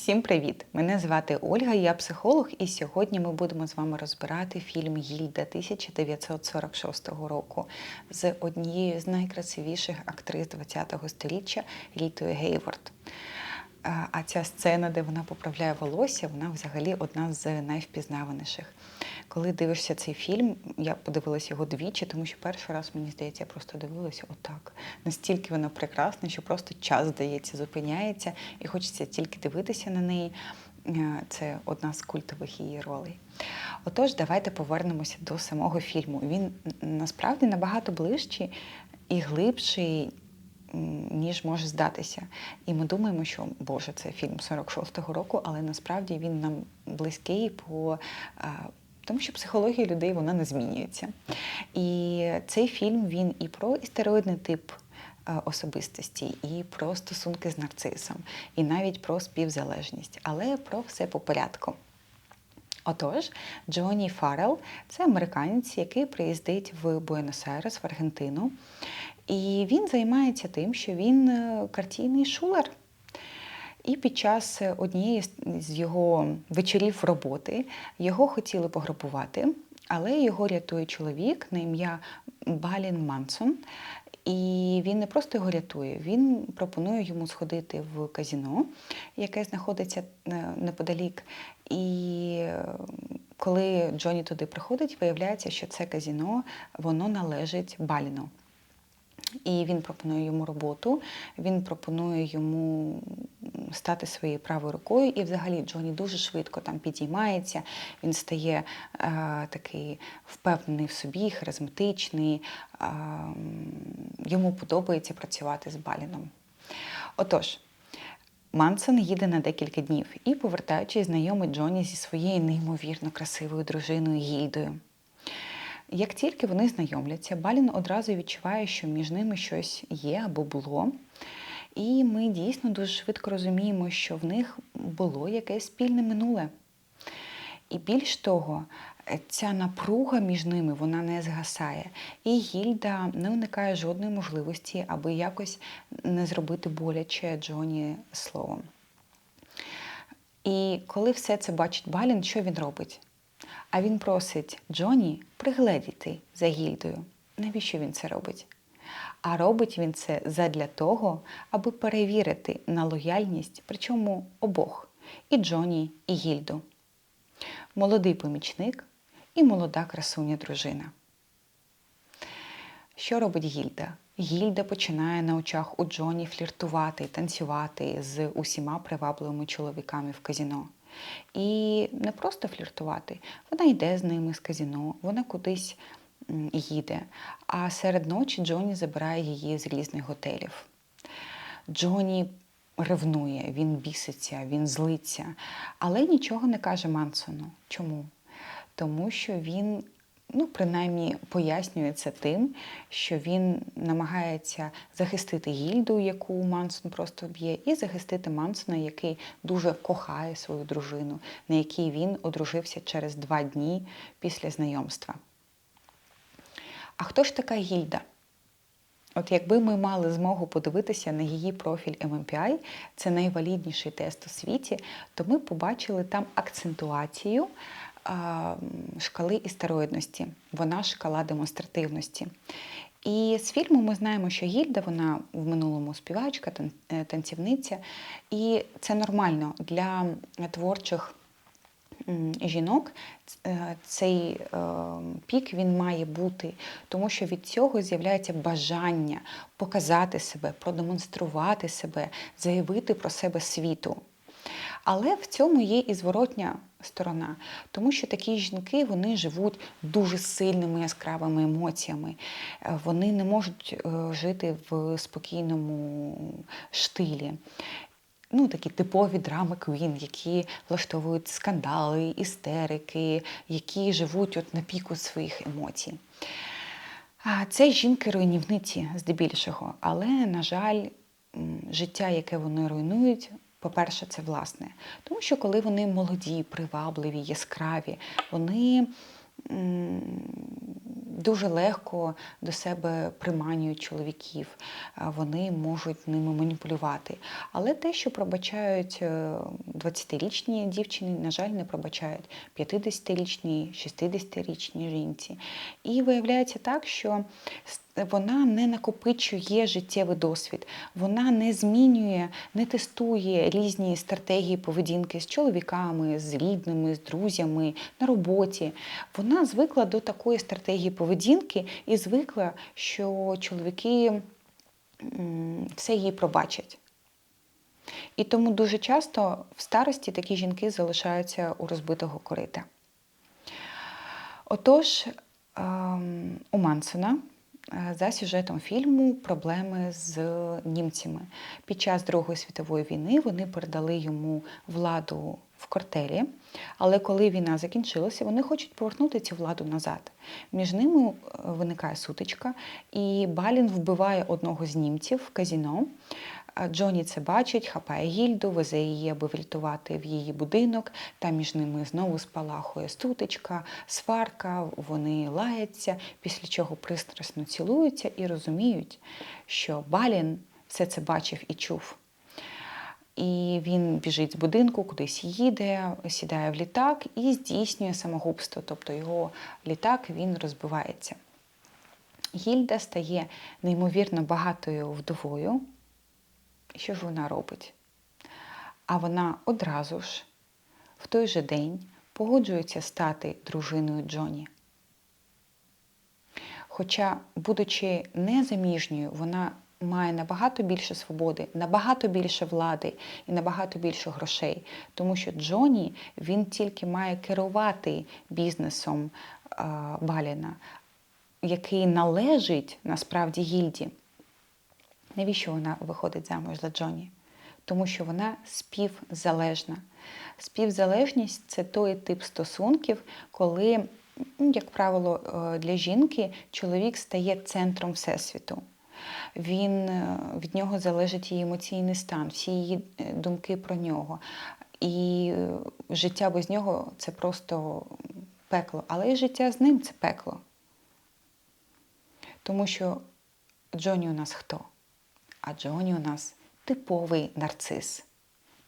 Всім привіт! Мене звати Ольга, я психолог, і сьогодні ми будемо з вами розбирати фільм Гільда 1946 року з однією з найкрасивіших актрис ХХ століття Рітою Гейворд. А ця сцена, де вона поправляє волосся, вона взагалі одна з найвпізнаваніших. Коли дивишся цей фільм, я подивилася його двічі, тому що перший раз, мені здається, я просто дивилася отак. Настільки вона прекрасна, що просто час, здається, зупиняється, і хочеться тільки дивитися на неї. Е, Це одна з культових її ролей. Отож, давайте повернемося до самого фільму. Він насправді набагато ближчий і глибший, ніж може здатися. І ми думаємо, що Боже, це фільм 46-го року, але насправді він нам близький по. Тому що психологія людей вона не змінюється. І цей фільм він і про істероїдний тип е, особистості, і про стосунки з нарцисом, і навіть про співзалежність, але про все по порядку. Отож, Джоні Фаррелл – це американець, який приїздить в Буенос-Айрес, в Аргентину. І він займається тим, що він е, картійний шулер. І під час однієї з- з його вечорів роботи його хотіли пограбувати, але його рятує чоловік на ім'я Балін Мансон. І він не просто його рятує, він пропонує йому сходити в казіно, яке знаходиться е, неподалік. І е, коли Джоні туди приходить, виявляється, що це казіно воно належить Баліну. І він пропонує йому роботу, він пропонує йому стати своєю правою рукою. І взагалі Джоні дуже швидко там підіймається, він стає е, такий впевнений в собі, харизматичний. Е, йому подобається працювати з Баліном. Отож, Мансон їде на декілька днів і, повертаючись, знайомить Джоні зі своєю неймовірно красивою дружиною Гільдою. Як тільки вони знайомляться, Балін одразу відчуває, що між ними щось є або було. І ми дійсно дуже швидко розуміємо, що в них було якесь спільне минуле. І більш того, е, ця напруга між ними вона не згасає. І Гільда не уникає жодної можливості, аби якось не зробити боляче Джоні словом. І коли все це бачить Балін, що він робить? А він просить Джоні пригледіти за гільдою. Навіщо він це робить? А робить він це задля того, аби перевірити на лояльність, причому обох і Джоні, і Гільду. Молодий помічник і молода красуня дружина. Що робить Гільда? Гільда починає на очах у Джоні фліртувати, танцювати з усіма привабливими чоловіками в казіно. І не просто фліртувати, вона йде з ними з казіно, вона кудись їде. А серед ночі Джоні забирає її з різних готелів. Джоні ревнує, він біситься, він злиться, але нічого не каже Мансону. Чому? Тому що він, ну, принаймні, пояснює це тим, що він намагається захистити гільду, яку Мансон просто б'є, і захистити Мансона, який дуже кохає свою дружину, на якій він одружився через два дні після знайомства. А хто ж така гільда? От якби ми мали змогу подивитися на її профіль MMPI, це найвалідніший тест у світі, то ми побачили там акцентуацію шкали істероїдності. Вона шкала демонстративності. І з фільму ми знаємо, що Гільда, вона в минулому співачка, е, танцівниця, і це нормально для творчих жінок е, цей е, пік він має бути, тому що від цього з'являється бажання показати себе, продемонструвати себе, заявити про себе світу. Але в цьому є і зворотня сторона, тому що такі жінки вони живуть дуже сильними яскравими емоціями. Е, Вони не можуть жити в спокійному штилі. Ну, такі типові драми Квін, які влаштовують скандали, істерики, які живуть от на піку своїх емоцій. А Це жінки-руйнівниці здебільшого, але, на жаль, життя, яке вони руйнують, по-перше, це власне. Тому що коли вони молоді, привабливі, яскраві, вони дуже легко до себе приманюють чоловіків, е, вони можуть ними маніпулювати. Але те, що пробачають е, 20-річні дівчини, на жаль, не пробачають 50-річні, 60-річні жінці. І виявляється так, що вона не накопичує життєвий досвід, вона не змінює, не тестує різні стратегії поведінки з чоловіками, з рідними, з друзями на роботі. Вона звикла до такої стратегії поведінки і звикла, що чоловіки все їй пробачать. І тому дуже часто в старості такі жінки залишаються у розбитого корита. Отож, ем, у Мансона за сюжетом фільму проблеми з німцями. Під час Другої світової війни вони передали йому владу в кортелі, але коли війна закінчилася, вони хочуть повернути цю владу назад. Між ними е, виникає сутичка, і Балін вбиває одного з німців в казіно. Джоні це бачить, хапає гільду, везе її, аби врятувати в її будинок. Там між ними знову спалахує стутичка, сварка, вони лаяться, після чого пристрасно цілуються і розуміють, що Балін все це бачив і чув. І він біжить з будинку, кудись їде, сідає в літак і здійснює самогубство. Тобто його літак він розбивається. Гільда стає неймовірно багатою вдовою. Що ж вона робить? А вона одразу ж, в той же день, погоджується стати дружиною Джоні. Хоча, будучи незаміжньою, вона має набагато більше свободи, набагато більше влади і набагато більше грошей. Тому що Джоні він тільки має керувати бізнесом Баліна, який належить насправді гільді. Навіщо вона виходить замуж за Джоні? Тому що вона співзалежна. Співзалежність це той тип стосунків, коли, як правило, е, для жінки чоловік стає центром всесвіту. Він е, від нього залежить її емоційний стан, всі її е, думки про нього. І е, життя без нього це просто пекло. Але і життя з ним це пекло. Тому що Джоні у нас хто? А Джоні у нас типовий нарцис.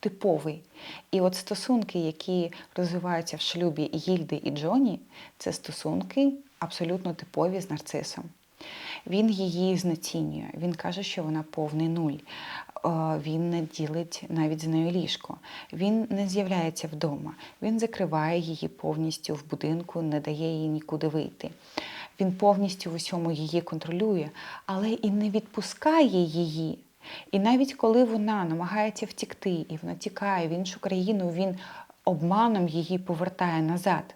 Типовий. І от стосунки, які розвиваються в шлюбі Гільди і Джоні, це стосунки абсолютно типові з нарцисом. Він її знецінює, він каже, що вона повний нуль. Е, Він не ділить навіть з нею ліжко. Він не з'являється вдома. Він закриває її повністю в будинку, не дає їй нікуди вийти. Він повністю в усьому її контролює, але і не відпускає її. І навіть коли вона намагається втікти, і вона тікає в іншу країну, він обманом її повертає назад.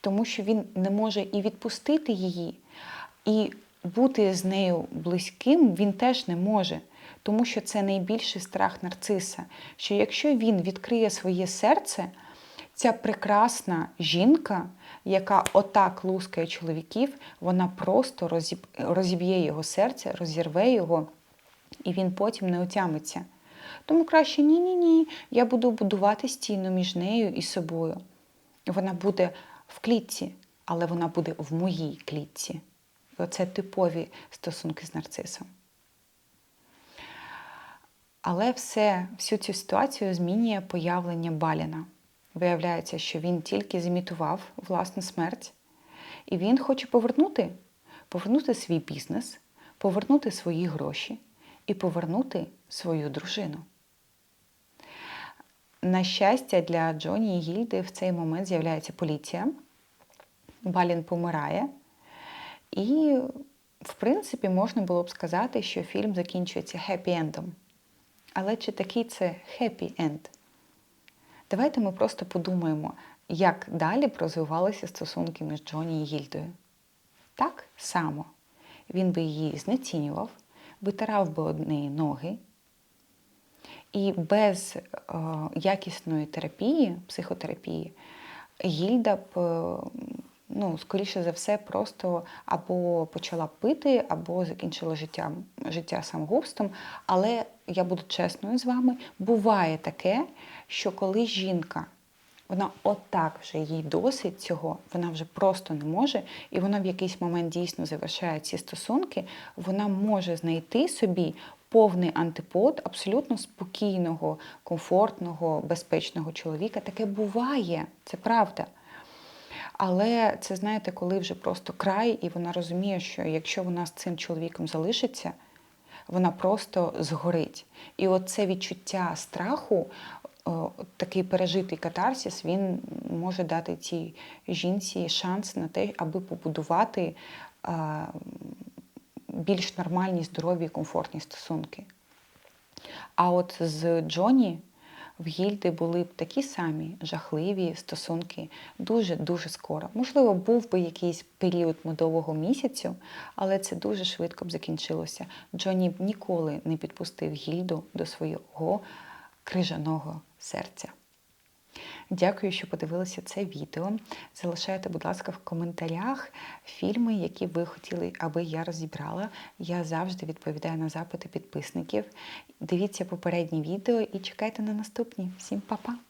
Тому що він не може і відпустити її, і бути з нею близьким він теж не може. Тому що це найбільший страх нарциса. Що якщо він відкриє своє серце, ця прекрасна жінка, яка отак лускає чоловіків, вона просто розіб'є його серце, розірве його, і він потім не отямиться. Тому краще ні-ні ні, я буду будувати стіну між нею і собою. Вона буде в клітці, але вона буде в моїй клітці. Оце типові стосунки з нарцисом. Але все, всю цю ситуацію змінює появлення Баліна. Виявляється, що він тільки зімітував власну смерть, і він хоче повернути, повернути свій бізнес, повернути свої гроші і повернути свою дружину. На щастя, для Джоні і Гільди в цей момент з'являється поліція. Балін помирає. І, в принципі, можна було б сказати, що фільм закінчується хеппі-ендом. Але чи такий це хеппі-енд? Давайте ми просто подумаємо, як далі розвивалися стосунки між Джоні і Гільдою. Так само. Він би її знецінював, витирав би одні ноги, і без е, якісної терапії, психотерапії, Гільда б, ну, скоріше за все, просто або почала пити, або закінчила життя, життя самогубством. Але я буду чесною з вами, буває таке, що коли жінка Вона отак вже їй досить цього, вона вже просто не може, і вона в якийсь момент дійсно завершає ці стосунки. Вона може знайти собі повний антипод абсолютно спокійного, комфортного, безпечного чоловіка. Таке буває, це правда. Але це знаєте, коли вже просто край, і вона розуміє, що якщо вона з цим чоловіком залишиться, вона просто згорить. І от це відчуття страху, такий пережитий катарсис, він може дати цій жінці шанс на те, аби побудувати більш нормальні, здорові, комфортні стосунки. А от з Джоні в Гільди були б такі самі жахливі стосунки дуже-дуже скоро. Можливо, був би якийсь період медового місяцю, але це дуже швидко б закінчилося. Джоні б ніколи не підпустив Гільду до свого крижаного серця. Дякую, що подивилися це відео. Залишайте, будь ласка, в коментарях фільми, які ви хотіли, аби я розібрала. Я завжди відповідаю на запити підписників. Дивіться попередні відео і чекайте на наступні. Всім па-па!